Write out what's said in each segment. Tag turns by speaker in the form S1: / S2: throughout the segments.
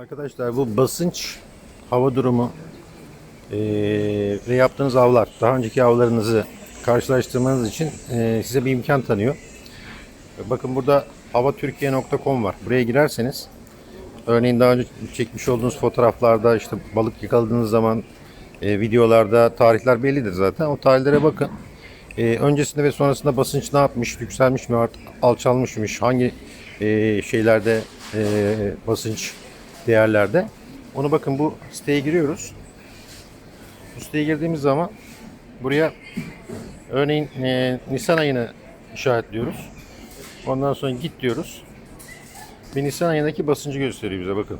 S1: Arkadaşlar bu basınç, hava durumu eee, ve yaptığınız avlar, daha önceki avlarınızı karşılaştırmanız için eee, size bir imkan tanıyor. Bakın burada havatürkiye.com var. Buraya girerseniz örneğin daha önce çekmiş olduğunuz fotoğraflarda işte balık yakaladığınız zaman eee, videolarda tarihler bellidir zaten. O tarihlere bakın. Eee, öncesinde ve sonrasında basınç ne yapmış, yükselmiş mi, art- alçalmışmış, hangi eee, şeylerde eee, basınç değerlerde. Onu bakın bu siteye giriyoruz. Bu siteye girdiğimiz zaman buraya örneğin eee, Nisan ayını işaretliyoruz. Ondan sonra git diyoruz. Ve Nisan ayındaki basıncı gösteriyor bize bakın.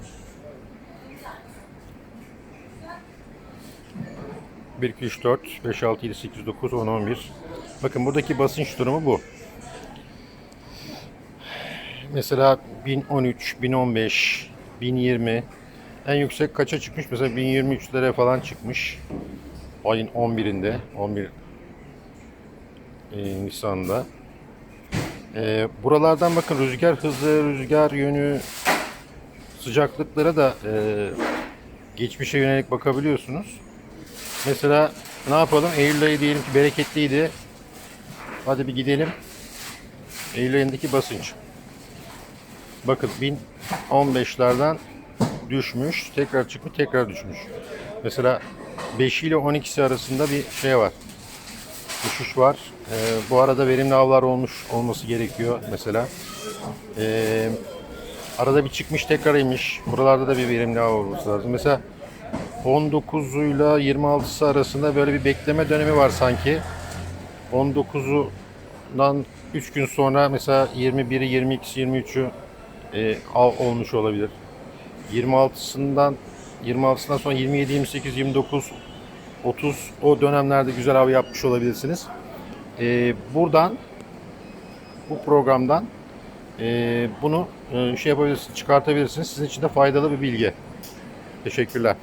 S1: 1, 2, 3, 4, 5, 6, 7, 8, 9, 10, 11. Bakın buradaki basınç durumu bu. Mesela 1013, 1015, 1020 en yüksek kaça çıkmış? Mesela 1023'lere falan çıkmış. Ayın 11'inde, 11 e, Nisan'da. E, buralardan bakın rüzgar hızı, rüzgar yönü, sıcaklıklara da e, geçmişe yönelik bakabiliyorsunuz. Mesela ne yapalım? Eylül ayı diyelim ki bereketliydi. Hadi bir gidelim. Eylül ayındaki basınç. Bakın 1015'lerden düşmüş, tekrar çıkmış, tekrar düşmüş. Mesela 5 ile 12'si arasında bir şey var. Düşüş var. Ee, bu arada verimli avlar olmuş olması gerekiyor mesela. Ee, arada bir çıkmış tekrar inmiş. Buralarda da bir verimli av olması lazım. Mesela 19'uyla 26'sı arasında böyle bir bekleme dönemi var sanki. 19'undan 3 gün sonra mesela 21'i, 22'si, 23'ü e, olmuş olabilir. 26'sından 26'sından sonra 27, 28, 29, 30 o dönemlerde güzel av yapmış olabilirsiniz. E, buradan bu programdan e, bunu e, şey yapabilirsiniz, çıkartabilirsiniz. Sizin için de faydalı bir bilgi. Teşekkürler.